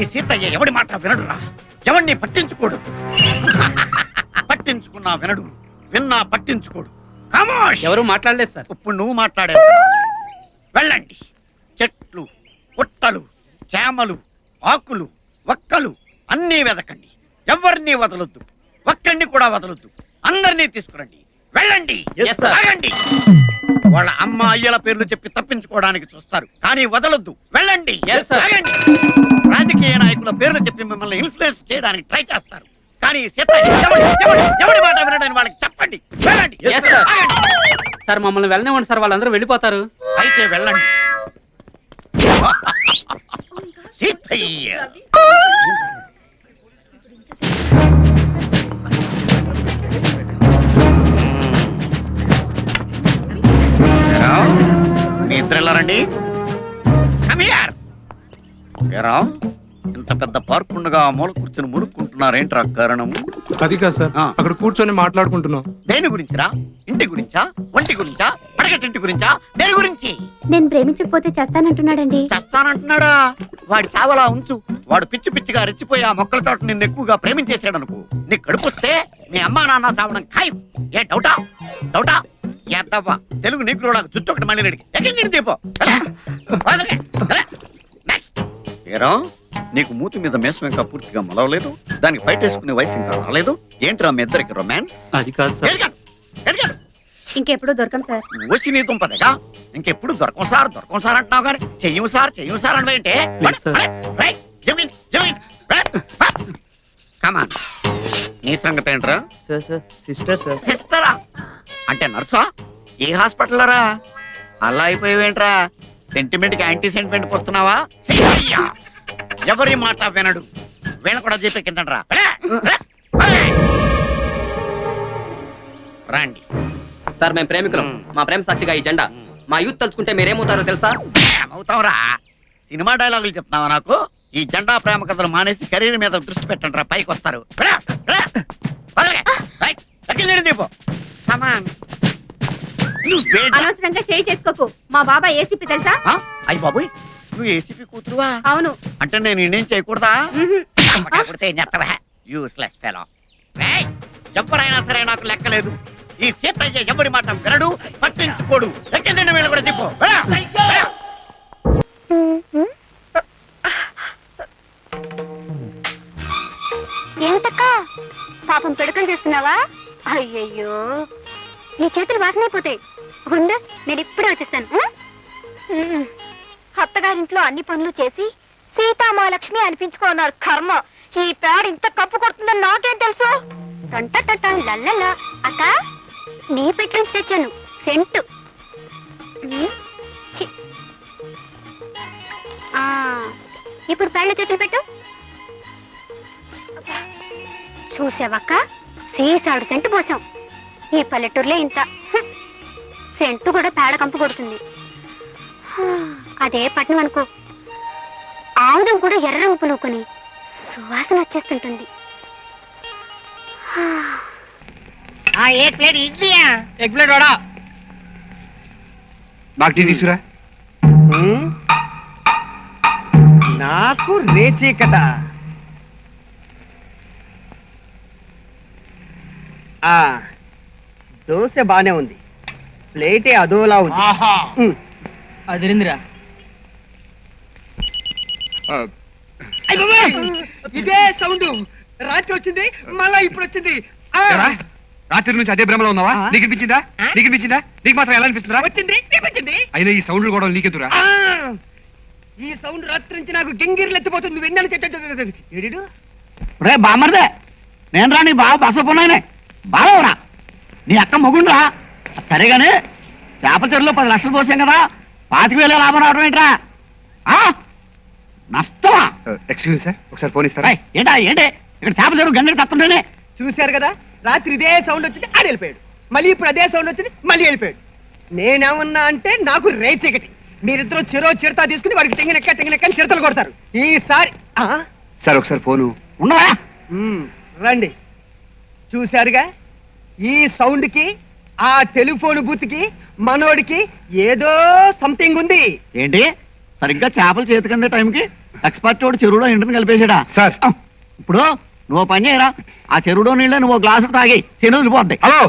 ఈ సీతయ్య ఎవడి మాట వినడురా? ఎవడిని పట్టించుకోడు? పట్టించుకున్నా వినడు. విన్నా పట్టించుకోడు. కమోష్! ఎవరు మాట్లాడలేదు సార్. ఇప్పుడు నువ్వు మాట్లాడే వెళ్ళండి. చెట్లు పుట్టలు చేమలు ఆకులు ఒక్కలు అన్నీ వెదకండి. ఎవరిని వదలొద్దు. ఒక్కడిని కూడా వదలొద్దు. అందరినీ తీసుకురండి. వెళ్ళండి. Yes, sir. ఆగండి. వాళ్ళ అమ్మ అయ్యల పేర్లు చెప్పి తప్పించుకోవడానికి చూస్తారు. కానీ వదలొద్దు. వెళ్ళండి. Yes, sir. ఆగండి. రాజకీయ నాయకుల పేర్లు చెప్పి మిమ్మల్ని ఇన్ఫ్లుయెన్స్ చేయడానికి ట్రై చేస్తారు. కానీ సీత ఎవడి ఎవడి ఎవడి మాట వినడని వాళ్ళకి చెప్పండి. వెళ్ళండి. Yes, sir. ఆగండి. సార్ మమ్మల్ని వెళ్ళనివ్వండి సార్ వాళ్ళందరూ వెళ్ళిపోతారు. అయితే వెళ్ళండి. సీతయ్య. Here. ఏరా, ఇంత పెద్ద పార్క్ ఉండగా మూల కూర్చొని మురుక్కుంటున్నారేంట్రా కారణం? అది కాదు సార్. అక్కడ కూర్చొని మాట్లాడుకుంటున్నాం. దేని గురించిరా? ఇంటి గురించా? ఒంటి గురించా? పడగటింటి గురించా? దేని గురించి? నేను ప్రేమించకపోతే చేస్తానంటున్నాడండి. చస్తానంటున్నాడా? వాడి చావలా ఉంచు. వాడు పిచ్చి పిచ్చిగా రెచ్చిపోయి ఆ మొక్కల తోట నిన్ను ఎక్కువగా ప్రేమించేసాడు అనుకో నీ కడుపుస్తే మీ అమ్మా నాన్న చావడం ఖాయం. ఏ డౌటా? డౌటా? ఎద్దవ్వా తెలుగు నీకులోలాగా జుట్టు ఒకటి మళ్ళీ నడికి. ఎక్కడి దీపో నెక్స్ట్ ఏరా నీకు మూతి మీద మేసం ఇంకా పూర్తిగా మొలవలేదు? దానికి బయట వేసుకునే వయసు ఇంకా రాలేదు? ఏంట్రా మీ ఇద్దరికి రొమాన్స్ అది కాదు సార్. ఇంకెప్పుడు దొరకం సార్. ఓసి నీ దుంపదగా ఇంకెప్పుడు దొరకం సార్ దొరకం సార్ అంటున్నావు కానీ చెయ్యము సార్ చెయ్యము సార్ అంటే. కమాన్ నీ సంగతి ఏంట్రా? సార్ సార్ సిస్టర్ సార్ సిస్టరా అంటే నర్సా ఏ హాస్పిటల్ రా అలా అయిపోయావేంట్రా సెంటిమెంట్కి యాంటీ సెంటిమెంట్ వస్తున్నావా. ఎవరి మాట వినడు వీళ్ళ కూడా చెప్పే కిందరా రండి సార్ మేము ప్రేమికులం. మా ప్రేమ సాక్షిగా ఈ జెండా మా యూత్ తలుచుకుంటే మీరేమవుతారో తెలుసా ఏమవుతావురా సినిమా డైలాగులు చెప్తున్నావా నాకు ఈ జెండా ప్రేమ కథలు మానేసి కెరీర్ మీద దృష్టి పెట్టండి రా పైకి వస్తారు దీపు? అనవసరంగా చేయి చేసుకోకు. మా బాబా ఏసీపీ తెలుసా? ఆ? అయ్య బాబోయ్. నువ్వు ఏసీపీ కూతురువా? అవును. అంటే నేను ఇండియం చేయకూడదా? మ్హూ. కొడితే నెత్తవా యూస్లెస్ ఫెలో ఎవరైనా సరే నాకు లెక్కలేదు. ఈ సీతయ్య ఎవరి మాట వినడు పట్టించుకోడు. ఎక్కడి వీళ్ళు కూడా చెప్పు ఏమిటక్క? పాపం పెడకలు చేస్తున్నావా? అయ్యయ్యో. నీ చేతులు వాసనైపోతాయి. ఉండు నేను ఇప్పుడే వచ్చేస్తాను. అత్తగారింట్లో అన్ని పనులు చేసి సీతామాలక్ష్మి అనిపించుకున్నారు కర్మ. ఈ పేడ ఇంత కప్పు కొడుతుందని నాకేం తెలుసు? టంట లల్లలా. అక్క నీ పెట్టి తెచ్చాను సెంటు. ఆ, ఇప్పుడు పేళ్ళ చేతులు పెట్టు. చూసావక్క సీసాడు సెంటు పోసాం. ఈ పల్లెటూరులో ఇంత. సెంటు కూడా పేడ కంపు కొడుతుంది. హా, అదే పట్నం అనుకో. ఆముదం కూడా ఎర్ర రంగు పులుకొని సువాసన వచ్చేస్తుంటుంది. హా. ఎగ్ ప్లేట్ వాడా? నాకు టీ నాకు రేచీకట ఆ దోశ బానే ఉంది. ప్లేటే అదోలా ఉంది. అదిరిందిరా! ఇదే సౌండ్. రాత్రి వచ్చింది మళ్ళా ఇప్పుడు వచ్చింది? రాత్రి నుంచి అదే భ్రమలో ఉన్నావా? నీకు అనిపించిందా నీకు అనిపించిందా నీకు మాత్రం ఎలా అనిపిస్తుందా వచ్చింది అయినా ఈ సౌండ్లు కూడా నీకెదురా! ఈ సౌండ్ రాత్రి నుంచి నాకు గింగిర్లు ఎత్తిపోతుంది విన్నాను చెట్టు రే బామర్దే నేను రా నీ బావ బసపోయినే బావరా నీ అక్క మొగుండ్రా. సరేగాని చేపల చెరువులో పది లక్షలు పోసాం కదా పాతిక వేల లాభం రావడం ఏంట్రా? ఆ? నష్టమా? ఎక్స్క్యూజ్ సార్ ఒకసారి ఫోన్ ఇస్తారా? ఏంటా ఏంటి? ఇక్కడ చేపల చెరువు గంటకి తత్తుంటేనే. చూశారు కదా రాత్రి ఇదే సౌండ్ వచ్చింది ఆడు వెళ్ళిపోయాడు. మళ్ళీ ఇప్పుడు అదే సౌండ్ వచ్చింది మళ్ళీ వెళ్ళిపోయాడు. నేనేమన్నా అంటే నాకు రేచీకటి మీరిద్దరూ చెరో చిరతా తీసుకుని వాడికి తెంగినెక్క తెంగినెక్క చిరతలు కొడతారు. ఈసారి? సార్ ఒకసారి ఫోను. ఉన్నవా? రండి. చూశారుగా? ఈ సౌండ్కి ఆ టెలిఫోన్ బూత్కి మనోడికి ఏదో సంథింగ్ ఉంది. ఏంటి? సరిగ్గా చేపలు చేతికందే టైంకి ఎక్స్పర్ట్ వాడు చెరువులో ఇంటిని కలిపేసాడా సార్. ఇప్పుడు నువ్వు పని చేయరా? ఆ చెరువులో నీళ్ళే నువ్వు గ్లాసు తాగి చెరువు వెళ్ళిపోద్ది. హలో.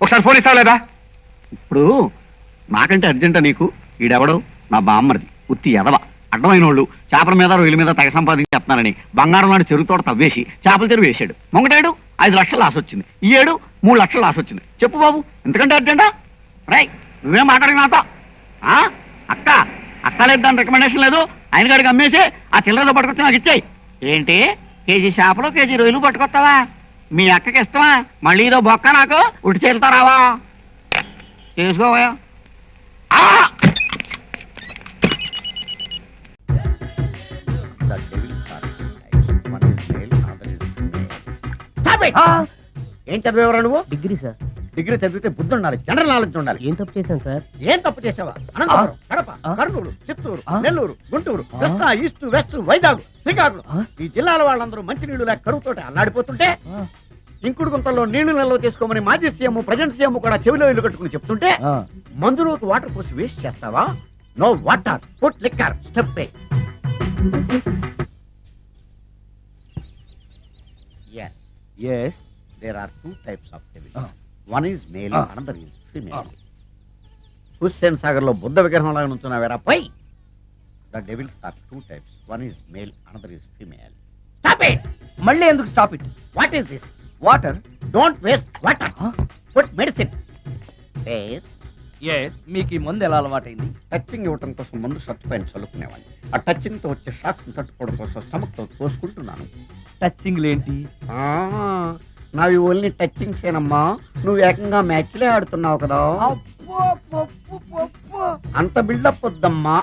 ఒకసారి ఫోన్ ఇస్తావా లేదా? ఇప్పుడు నాకంటే అర్జెంటా నీకు ఈడెవడు? నా బామ్మరిది ఉత్తి ఎదవ అడ్డమైన వాళ్ళు చేపల మీద రొయ్యల మీద తెగ సంపాదించి చెప్తున్నారని బంగారం లాంటి చెరువు తోట తవ్వేసి చేపల చెరువు వేసాడు మొంగటేడు? ఐదు లక్షలు లాస్ వచ్చింది. ఈ ఏడు మూడు లక్షలు లాస్ వచ్చింది. చెప్పు బాబు ఎందుకంటే అర్జెంటా? రై నువ్వేం మాట్లాడి నాతో ఆ? అక్క అక్క లేదు దాని రికమెండేషన్ లేదు. ఆయన గారికి అమ్మేసి ఆ చిల్లరతో పట్టుకొచ్చి నాకు ఇచ్చాయి. ఏంటి? కేజీ చేపలు కేజీ రొయ్యలు పట్టుకొస్తావా? మీ అక్కకి ఇష్టమా? మళ్ళీ ఇదో బొక్క నాకు ఉట్టి చేరుతారావా చేసుకోవా ఏం చదివేవరా నువ్వు? Degree sir. డిగ్రీ చదివితే బుద్ధి ఉండాలి జనరల్ నాలెడ్జ్ ఉండాలి. ఏం తప్పు చేశాను సార్? ఏం తప్పు చేసావా Anantapuram Kadapa? Kurnool Chittoor? Nellore Guntur? Krishna east west Vizag Srikakulam? ఈ జిల్లాల వాళ్ళందరూ మంచినీళ్ళు లేక కరువుతోటి అల్లాడిపోతుంటే ఇంకుడు గుంతల్లో నీళ్ళు నిల్వ చేసుకోమని మాజీ సీఎం ప్రజెంట్ సీఎం కూడా చెవిలో ఇల్లు కట్టుకుని చెప్తుంటే మందులోకి వాటర్ పోసి వేస్ట్ చేస్తావా? No water put liquor step yes there are two types of devils. Ah. One is male, Ah. another is female. Hussain సాగర్లో బుద్ధ విగ్రహం లాగా నుంచున్నావేరా పై the devils are two types one is male another is female stop it మళ్ళీ ఎందుకు stop it what is this water don't waste water put medicine face yes మీకు ఈ మందు ఎలా అలవాటైంది? టచింగ్ ఇవ్వటం కోసం ముందు షర్ట్ పైన చల్లుకునేవాడిని. ఆ టచింగ్తో వచ్చే షాక్స్ తట్టుకోవడం కోసం స్టమక్తో కోసుకుంటున్నాను. టచింగ్ ఏంటి? ఆ, నావి ఓన్లీ టచింగ్స్ ఏనమ్మా నువ్వు ఏకంగా మ్యాచ్లే ఆడుతున్నావు కదా. అంత బిల్డప్ వద్దమ్మా.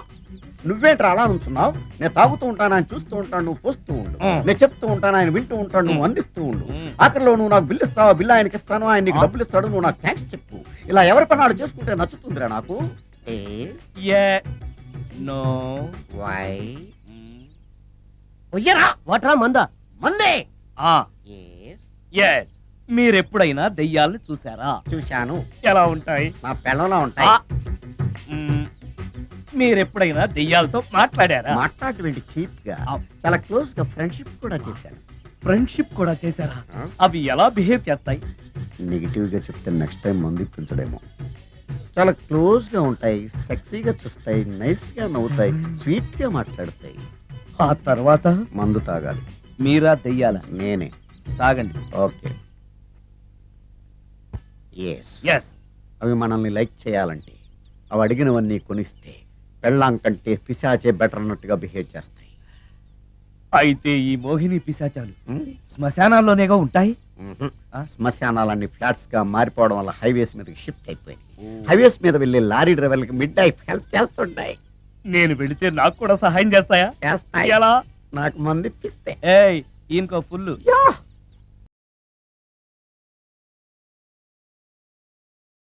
నువ్వేంట్రా అలా నుంచున్నావు నేను తాగుతూ ఉంటాను ఆయన చూస్తూ ఉంటాను నువ్వు పోస్తూ ఉండు. నేను చెప్తూ ఉంటాను ఆయన వింటూ ఉంటాను నువ్వు అందిస్తూ ఉండు. ఆఖరిలో నువ్వు నాకు బిల్లు ఇస్తావా? బిల్లు ఆయనకి ఇస్తాను ఆయన నీకు డబ్బులు ఇస్తాడు నువ్వు నాకు థ్యాంక్స్ చెప్పు. ఇలా ఎవరి పనాలు చేసుకుంటే నచ్చుతుందిరా నాకు? నో. వై? వాటరా మందా? మందే! Yes, ఎస్ మీరు ఎప్పుడైనా దెయ్యాలను చూసారా చూశాను. ఎలా ఉంటాయి? నా పిల్లలా ఉంటాయి. ఆ. మ్మ్. మీరు ఎప్పుడైనా దెయ్యాలతో మాట్లాడారా? మాట్లాడేటువంటి చీప్గా ఆ. చాలా క్లోజ్గా ఫ్రెండ్షిప్ కూడా చేశాను. ఫ్రెండ్షిప్ కూడా చేశారా? ఆ? అవి ఎలా బిహేవ్ చేస్తాయి? నెగిటివ్గా చెప్తే నెక్స్ట్ టైం మందు ఇప్పించడేమో. చాలా క్లోజ్గా ఉంటాయి సెక్సీగా చూస్తాయి నైస్గా నవ్వుతాయి స్వీట్గా మాట్లాడతాయి. ఆ తర్వాత? మందు తాగాలి. మీరా దెయ్యాల? నేనే. తాగండి. ఓకే. ఎస్ ఎస్ అవి మనల్ని లైక్ చేయాలంటే అవి అడిగినవన్నీ కొనిస్తే పెళ్ళాం కంటే పిశాచే బెటర్ అన్నట్టుగా బిహేవ్ చేస్తాయి. అయితే ఈ మోహిని పిశాచాలు శ్మశానాల్లోనేగా ఉంటాయి. ఆ? శ్మశానాలన్నీ ఫ్లాట్స్గా మారిపోవడం వల్ల హైవేస్ మీదకి షిఫ్ట్ అయిపోయింది హైవేస్ మీద వెళ్ళే లారీ డ్రైవర్లకి మిడ్ నైట్ హెల్ప్ చేస్తుంటాయి. నేను వెళితే నాకు కూడా సహాయం చేస్తాయా? చేస్తాయి. ఎలా? నాకు మంది ఇప్పిస్తే. ఏయ్ ఈయనకో ఫుల్ యా!